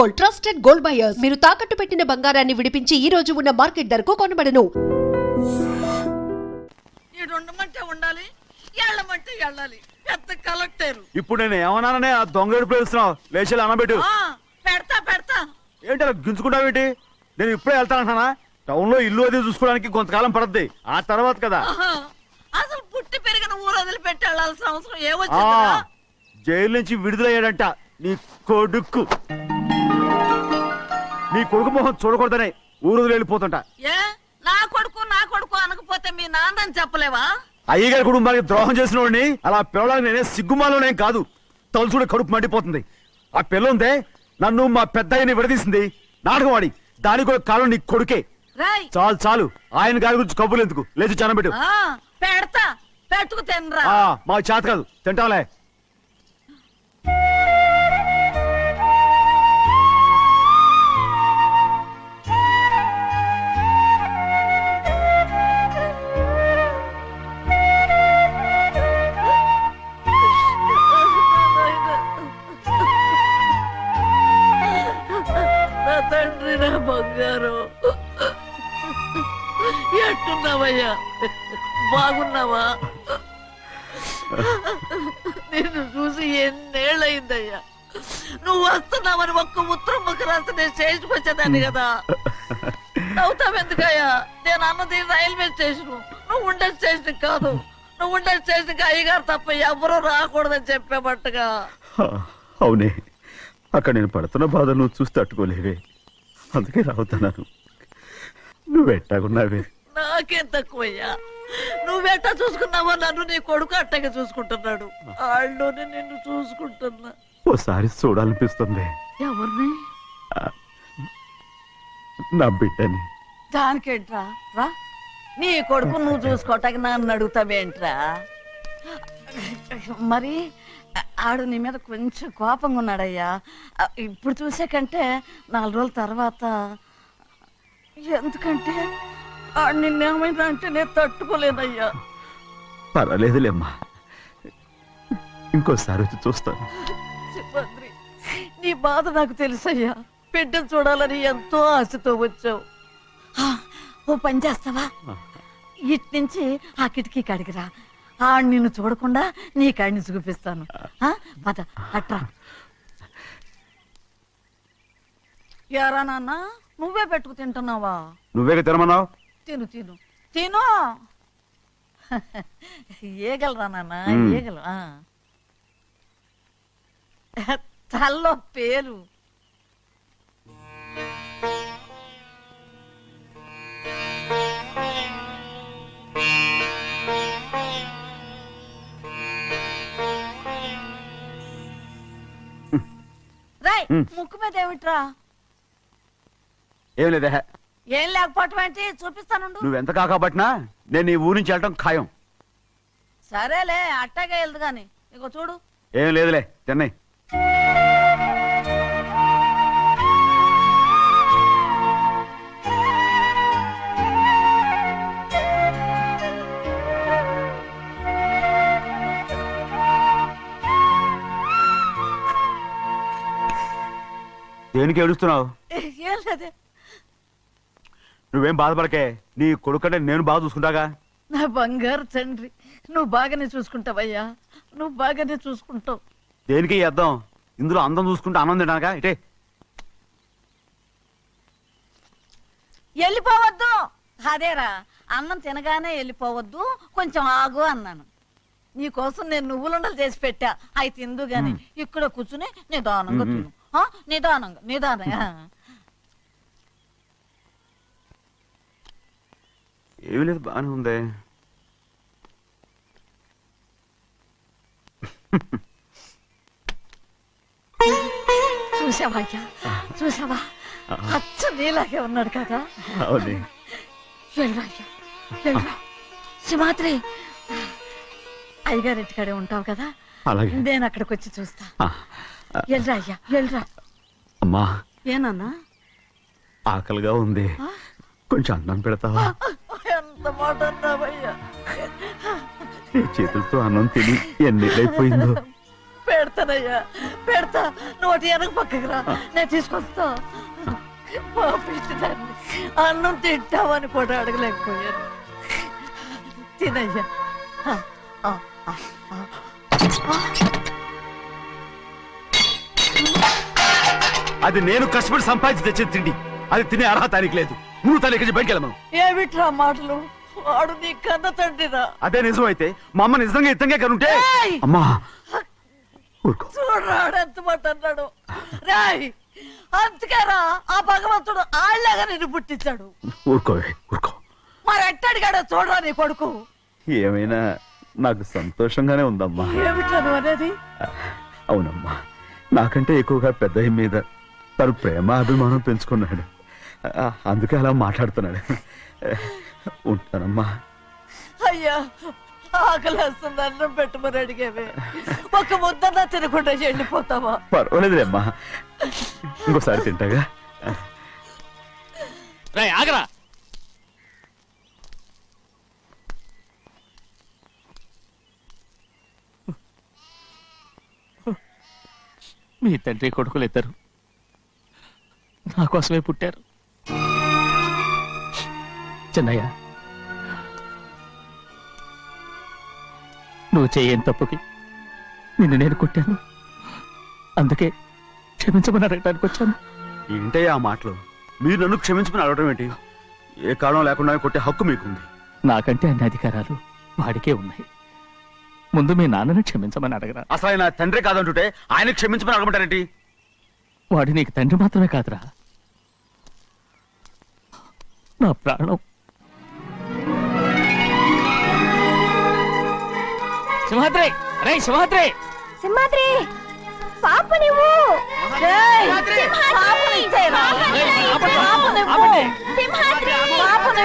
Gold trusted gold buyers. మీరు తాకట్టు పెట్టిన బంగారాన్ని విడిపించి ఈ రోజు ఉన్న మార్కెట్ ధరకు కొనబడను. ఈడు ఉండమంటే ఉండాలి వెళ్ళమంటే వెళ్ళాలి పెద్ద కలెక్టర్. ఇప్పుడు నేను ఏమన్నాననే ఆ దొంగ ఏడుపు వేస్తున్నావు లేచి అనబెట్టు ఆ, పెడతా పెడతా. ఏంటి అలా గించుకుంటావేంటి నేను ఇప్పుడే వెళ్తానంటానా టౌన్లో ఇల్లు అది చూసుకోవడానికి కొంతకాలం పడద్ది. ఆ తర్వాత కదా. అసలు పుట్టి పెరిగిన ఊరు వదిలిపెట్టి వెళ్ళాల్సిన అవసరం ఆ ఏమొచ్చిందిరా జైలు నుంచి విడుదలయ్యాడంట నీ కొడుకు. నీ కొడుకు మొహం చూడకూడదనే ఊరు వెళ్ళిపోతుంట. ఏ? నా కొడుకు నా కొడుకు అనకపోతే మీ నాన్నని చెప్పలేవా? అయ్యగారి కుటుంబానికి ద్రోహం చేసిన వాడిని అలా పిల్లడానికి నేనే సిగ్గుమాలోనేం కాదు. తలుచుడు కడుపు మండిపోతుంది. ఆ పిల్ల ఉందే నన్ను మా పెద్దయ్యని విడదీసింది. నాటకం ఆడి దానికి కూడా కారణం నీ కొడుకే. రాయ్! చాలు చాలు. ఆయన గారి గురించి కబుర్లు ఎందుకు? లేచి చనబెట్టు ఆ, పెడతా. పెట్టుకు తినరా. మాకు చేత కాదు. తింటాంలే. ఎట్టున్నావయ్యా బాగున్నావా? నిన్ను చూసి ఎన్నేళ్ళయిందయ్యా. నువ్వు వస్తున్నావని ఒక్క ఉత్తరం ముక్క రాస్తే నేను స్టేషన్కి వచ్చేదాన్ని కదా. నవ్వుతావెందుకయ్యా నేను అన్నది రైల్వే స్టేషన్. నువ్వు ఉండే స్టేషన్ కాదు. నువ్వు ఉండే స్టేషన్కి అయ్యగారు తప్ప ఎవరూ రాకూడదని చెప్పేమట్టుగా అవునే. అక్కడ నేను పడుతున్న బాధ నువ్వు చూసి తట్టుకోలేవే. అందుకే రావుతున్నాను నువ్వు ఎట్టాగున్నావే? నాకేం తక్కువయ్యా నువ్వెట్టా చూసుకున్నావో నన్ను నీ కొడుకు అట్టగా చూసుకుంటున్నాడు. వాళ్ళలోనే నిన్ను చూసుకుంటున్నా. ఓసారి చూడాలనిపిస్తుంది. ఎవరిని? నా బిడ్డని. దానికేంట్రా? రా. నీ కొడుకు నువ్వు చూసుకోవటానికి నన్ను అడుగుతావేంట్రా? మరి ఆడు నీ మీద కొంచెం కోపంగా ఉన్నాడయ్యా. ఇప్పుడు చూసే కంటే నాలుగు రోజుల తర్వాత ఎందుకంటే ఆడు నిన్నేమైందా అంటే నేను తట్టుకోలేనయ్యా. పర్వాలేదులేమ్మా. ఇంకోసారి వచ్చి చూస్తాను. సింహాద్రి, నీ బాధ నాకు తెలుసయ్యా. బిడ్డను చూడాలని ఎంతో ఆశతో వచ్చావు. ఆ, ఓ పని చేస్తావా? ఇటు నుంచి ఆ కిటికీ కాడికి రా ఆ నిన్ను చూడకుండా నీ కాడిని చూపిస్తాను. ఆ, పద అట్రా. యారా నాన్న నువ్వే పెట్టుకు తింటున్నావా? నువ్వే తినమన్నావు? తిను తిను. తిను. ఏగలరా నాన్న? మ్మ్. ఏగలు ఆ. తల్లో పేరు. రాయ్ మ్మ్. ముక్కు మీద ఏమిట్రా? ఏం లేదే. ఏం లేకపోవటం ఏంటి? చూపిస్తానుండు. నువ్వెంత కాకపట్టినా నేను ఈ ఊరి నుంచి వెళ్ళటం ఖాయం. సరేలే అట్టాగే వెళ్దు గాని. ఇగో చూడు. ఏం లేదులే తిన్నాయి దేనికి ఏడుస్తున్నావు? ఏం లేదే. నువ్వేం బాధపడకే. నీ కొడుకంటే నేను బాగా చూసుకుంటాగా. నా బంగారు తండ్రి నువ్వు బాగానే చూసుకుంటావయ్యా. నువ్వు బాగానే చూసుకుంటావు. దేనికి అద్దం ఇందులో అందం చూసుకుంటే ఆనందం తినగా ఇటే. వెళ్ళిపోవద్దు. అదేరా అన్నం తినగానే వెళ్ళిపోవద్దు. కొంచెం ఆగు అన్నాను. నీకోసం నేను నువ్వులుండలు చేసి పెట్టా. అవి తిందు గాని ఇక్కడ కూర్చుని నిదానంగా. తిను. నిదానంగా నిదానంగా. ఏమీ లేదు బాగానే ఉంది. చూసావా అయ్యా? చూసావా? అచ్చ నీలాగే ఉన్నాడు కదా. అవునే. వెళ్ళరా అయ్యా? వెళ్ళరా సింహాద్రి అయ్యగారింటికాడే ఉంటావు కదా? అలాగే. నేను అక్కడికి వచ్చి చూస్తా వెళ్ళరా అయ్యా? వెళ్ళరా. అమ్మా. ఏనన్నా? ఆకలిగా ఉంది. కొంచెం అన్నం పెడతావా? ఎంత మాట అన్నావయ్యా నీ చేతులతో అన్నం తిని ఎన్నిళ్ళైపోయిందో పెడతా పెడతానయ్యా. పెడతా. నోటి వెనక పక్కకి రా. నేను తీసుకొస్తా. అన్నం తింటామని కూడా అడగలేకపోయాను. తినయ్యా. అది నేను కష్టపడి సంపాదించి తెచ్చే తిండి. అది తినే అర్హత లేదు. నువ్వు తన ఇక్కడి బయటికి వెళ్ళమను ఏమిట్రా మాటలు? వాడు నీ కన్న తండ్రిరా. అదే నిజం అయితే మా అమ్మ నిజంగా ఇద్దంగా కనుంటే ఏయ్! అమ్మా ఊరుకో. చూడరాడు ఎంత మాట అన్నాడు. రాయ్ అందుకేరా ఆ భగవంతుడు ఆళ్ళగా నిన్ను పుట్టించాడు. ఊరుకో ఊరుకో. మరి ఎట్టడిగాడో చూడరా నీ కొడుకు. ఏమైనా నాకు సంతోషంగానే ఉందమ్మా. ఏమిట్రా నువ్వు అనేది? అవునమ్మా నాకంటే ఎక్కువగా పెద్ద మీద తను ప్రేమ అభిమానం పెంచుకున్నాడు. అందుకే అలా మాట్లాడుతున్నాడు. ఉంటానమ్మా. అయ్యా ఆకలేస్తుంది అన్నం పెట్టమని అడిగేవే. ఒక ముద్దన్నా తినకుండా వెళ్ళిపోతావా పర్వాలేదులేమ్మా ఇంకోసారి తింటాగా? రేయ్ ఆగరా. మీ తండ్రి కొడుకులు ఇద్దరు నా కోసమే పుట్టారు. చిన్నయ్య. నువ్వు చేయని తప్పుకి నిన్ను నేను కొట్టాను. అందుకే క్షమించమని అడగడానికి వచ్చాను. ఏంటే ఆ మాటలు. మీరు నన్ను క్షమించుకుని అడగడం ఏంటి? ఏ కారణం లేకుండా కొట్టే హక్కు మీకుంది. నాకంటే అన్ని అధికారాలు వాడికే ఉన్నాయి. ముందు మీ నాన్నని క్షమించమని అడగరా. అసలు ఆయన తండ్రి కాదంటుంటే ఆయన క్షమించమని అడగమంటారేంటి వాడు నీకు తండ్రి మాత్రమే కాదురా. నా ప్రాణం సింహాద్రి! రే సింహాద్రి! సింహాద్రి! పాప నువ్వు! పాపని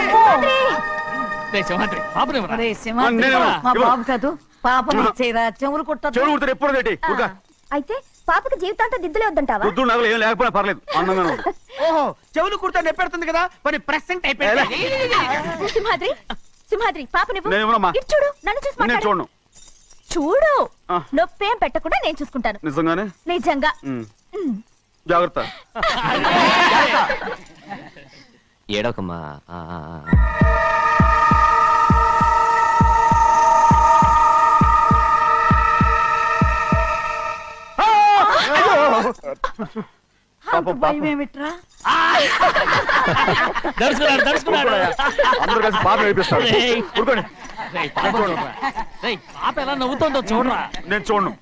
పాపని. బాబు కాదు. పాపని చెవులు కుట్టదు చెవులు కుడితే ఎప్పుడు ఏంటి. అయితే పాపకి జీవితాంతం దిద్దులే వద్దంటావా? పొద్దున్న నగలు ఏం లేకపోయినా పర్లేదు. ఓహో చెవులు కుర్తా నెప్పెడుతుంది కదా మరి ప్రెసెంట్ అయిపోయింది. సింహాద్రి సింహాద్రి పాప నువ్వు? నేనేమోనమ్మా? ఇటు చూడు నన్ను చూసి నేను మాట్లాడు. చూడను. చూడు. నొప్పేం పెట్టకుండా నేను చూసుకుంటాను. నిజంగానే? నిజంగా. జాగ్రత్త. ఏమిట్రా దడుచుకున్నాడు దడుచుకున్నాడు అందరూ కలిసి పాప వేపిస్తారు రేయ్. పాప చూడరా. రేయ్, పాప ఎలా నవ్వుతుందో చూడరా. నేను చూడను.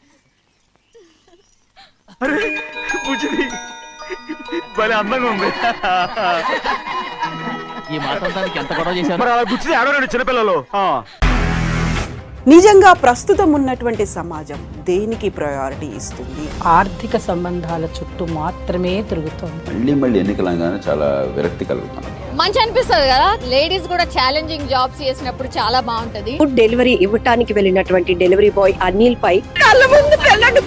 అరే బుజ్జిది భలే అందంగా ఉంది. ఈ దానికి ఎంత గొడవ చేశారు? మరి అలా బుచ్చిది ఆడవారండి చిన్నపిల్లలు. ఆ. నిజంగా ప్రస్తుతం ఉన్నటువంటి సమాజం దేనికి ప్రయారిటీ ఇస్తుంది? ఆర్థిక సంబంధాల చుట్టూ మాత్రమే తిరుగుతోంది. మళ్ళీ మళ్ళీ ఎన్నికలంగానే చాలా విరక్తి కలుగుతాను మంచి అనిపిస్తుంది కదా? లేడీస్ కూడా ఛాలెంజింగ్ జాబ్స్ చేసినప్పుడు చాలా బాగుంటది. ఫుడ్ డెలివరీ ఇవ్వటానికి వెళ్ళినటువంటి డెలివరీ బాయ్ అనిల్ పై కళ్ళ ముందు పెళ్ళండి